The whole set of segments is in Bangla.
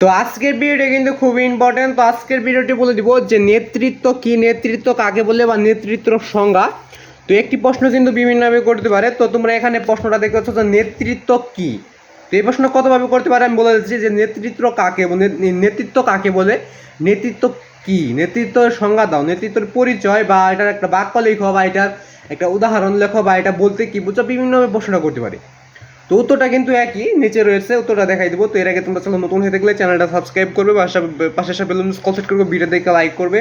তো আজকের ভিডিওটা কিন্তু খুবই ইম্পর্টেন্ট তো আজকের ভিডিওটি বলে দিব যে নেতৃত্ব কি? নেতৃত্ব কাকে বলে বা নেতৃত্বর সংজ্ঞা? তো একটি প্রশ্ন কিন্তু বিভিন্নভাবে করতে পারে। তো তোমরা এখানে প্রশ্নটা দেখতে পাচ্ছ যে নেতৃত্ব কি? তো এই প্রশ্ন কতভাবে করতে পারে? আমি বলে দিচ্ছি যে নেতৃত্ব কাকে নেতৃত্ব কাকে বলে? নেতৃত্ব কি? নেতৃত্বের সংজ্ঞা দাও। নেতৃত্বের পরিচয় বা এটার একটা বাক্য লেখো বা এটার একটা উদাহরণ লেখো বা এটা বলতে কি বুঝছ বিভিন্নভাবে প্রশ্নটা করতে পারে। তো উত্তরটা কিন্তু একই, নিচে রয়েছে, উত্তরটা দেখাই দেবো। তো এর আগে তোমরা চ্যানেল নতুন হয়ে থাকলে চ্যানেলটা সাবস্ক্রাইব করবে পাশে সাথে বেলুন কল সেট করবে ভিডিও দেখে লাইক করবে।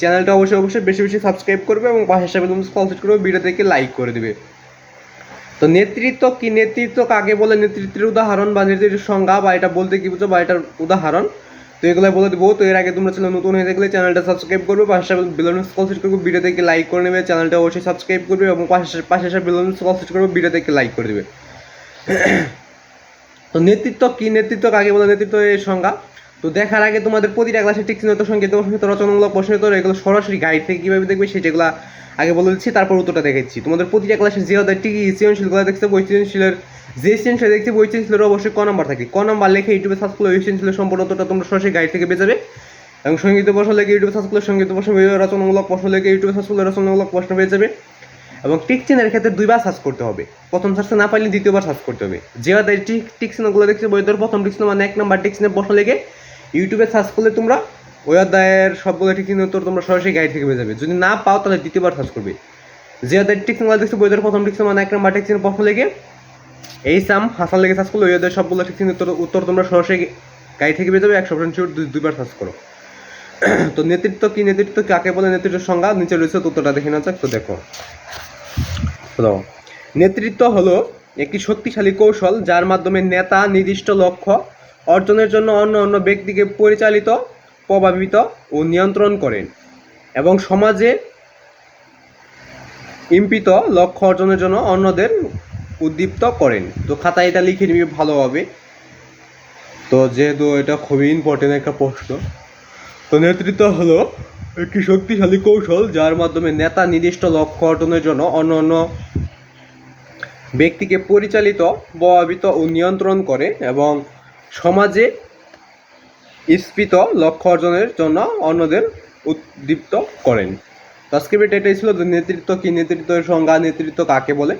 চ্যানেলটা অবশ্যই অবশ্যই বেশি বেশি সাবস্ক্রাইব করবে এবং পাশে সাথে বেলুন কল সেট করবে ভিডিও দেখে লাইক করে দেবে। তো নেতৃত্ব কি? নেতৃত্ব কাকে বলে? নেতৃত্বের উদাহরণ বা নেতৃত্বের সংজ্ঞা বা এটা বলতে কি বুঝো বা এটার উদাহরণ। তো এগুলো বলে দেবো। তো এর আগে তোমরা চ্যানেল নতুন হয়ে থাকলে চ্যানেলটা সাবস্ক্রাইব করবে, পাশে বেলুন কল সেট করবে ভিডিও দেখে লাইক করে নেবে, চ্যানেলটা অবশ্যই সাবস্ক্রাইব করবে এবং পাশে পাশে বেলুন কল সেট করবে ভিডিও দেখে লাইক করে দেবে। তো নেতৃত্ব কি নেতৃত্ব, কাকে বলে নেতৃত্ব এর সংজ্ঞা? তো দেখার আগে তোমাদের প্রতিটা ক্লাসে ঠিক চিহ্নিত সংগীত সংগীত রচনামূলক প্রশ্ন তো এগুলো সরাসরি গাইড থেকে কীভাবে দেখবে সেগুলো আগে বলে দিচ্ছি, তারপর উত্তরটা দেখাচ্ছি। তোমাদের প্রতিটা ক্লাসে যে ওদের টিকি সৃজনশীলগুলো দেখছে বই সৃজনশীলের যে সৃজনশীল দেখছে বই সৃজনশীলের অবশ্যই ক নাম্বার থাকে। ক নাম্বার লেখে ইউটিউবে সার্চ করলে ওই সৃজনশীলের সম্পূর্ণ উত্তরটা তোমরা সরাসরি গাইড থেকে পেয়ে যাবে। এবং সংগীত প্রশ্ন লেখে ইউটিউবে সার্চ করলে সংগীত প্রশ্ন, রচনামূলক প্রশ্ন লেখে ইউটিউবে সার্চ করলে রচনামূলক প্রশ্ন পেয়ে যাবে। এবং টিক চিহ্নের ক্ষেত্রে দুইবার সার্চ করতে হবে। প্রথম সার্চে না পারলে দ্বিতীয়বার সার্চ করতে হবে। যে তাই টিক টিক চিহ্নগুলো দেখছে বই তোর প্রথম টিক মানে এক নাম্বার টিক প্রশ্ন লেগে ইউটিউবে সার্চ করলে তোমরা ওই অধ্যায়ের সবগুলো টিক উত্তর তোমরা সরাসরি গাইড থেকে পেয়ে যাবে। যদি না পাও তাহলে দ্বিতীয়বার সার্চ করবে। যে অধ্যায়ের টিক চিহ্নগুলো দেখছে বই তোর প্রথম টিক মানে এক নাম্বার টিক প্রশ্ন লেগে এই সাম হাসান লেগে সার্চ করলে ওই অধ্যায়ের সবগুলো টিক চিহ্ন উত্তর উত্তর তোমরা সরাসরি গাইড থেকে পেয়ে যাবে। একশো পার্সেন্ট শিওর দুইবার সার্চ করো। তো নেতৃত্ব কি? নেতৃত্ব কাকে বলে? নেতৃত্বের সংজ্ঞা নিচে রয়েছে উত্তরটা দেখে নেওয়া যাক। তো দেখো। নেতৃত্ব হলো একটি শক্তিশালী কৌশল যার মাধ্যমে নেতা, নির্দিষ্ট লক্ষ্য অর্জনের জন্য অন্য অন্য ব্যক্তিকে পরিচালিত, প্রভাবিত ও নিয়ন্ত্রণ করেন এবং সমাজে ইম্পিত লক্ষ্য অর্জনের জন্য অন্যদের উদ্দীপ্ত করেন। তো খাতায় এটা লিখে নিবি ভালোভাবে। তো যেহেতু এটা খুবই ইম্পর্টেন্ট একটা প্রশ্ন, তো নেতৃত্ব হলো একটি শক্তিশালী কৌশল যার মাধ্যমে নেতা নির্দিষ্ট লক্ষ্য অর্জনের জন্য অন্য অন্য ব্যক্তিকে পরিচালিত, প্রভাবিত ও নিয়ন্ত্রণ করে এবং সমাজে স্ফীত লক্ষ্য অর্জনের জন্য অন্যদের উদ্দীপ্ত করেন। তো এটাই ছিল যে নেতৃত্ব কি? নেতৃত্বের সংজ্ঞা, নেতৃত্ব কাকে বলে?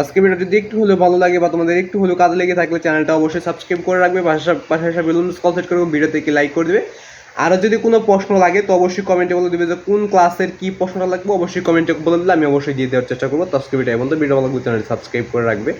আজকে যদি একটু হলেও ভালো লাগে বা তোমাদের একটু হলেও কাজে লেগে থাকলে চ্যানেলটা অবশ্যই সাবস্ক্রাইব করে রাখবে। পাশে পাশে বেলুন কল সেট করবে ভিডিও থেকে লাইক করে দেবে। আরও যদি কোনো প্রশ্ন লাগে, তো অবশ্যই কমেন্টে বলে দেবে যে কোন ক্লাসের কি প্রশ্নটা লাগবে, অবশ্যই কমেন্টে বলে দিলে আমি অবশ্যই দিয়ে দেওয়ার চেষ্টা করব। তো আজকে ভিডিও এবং ভিডিও ভালো সাবস্ক্রাইব করে রাখবে।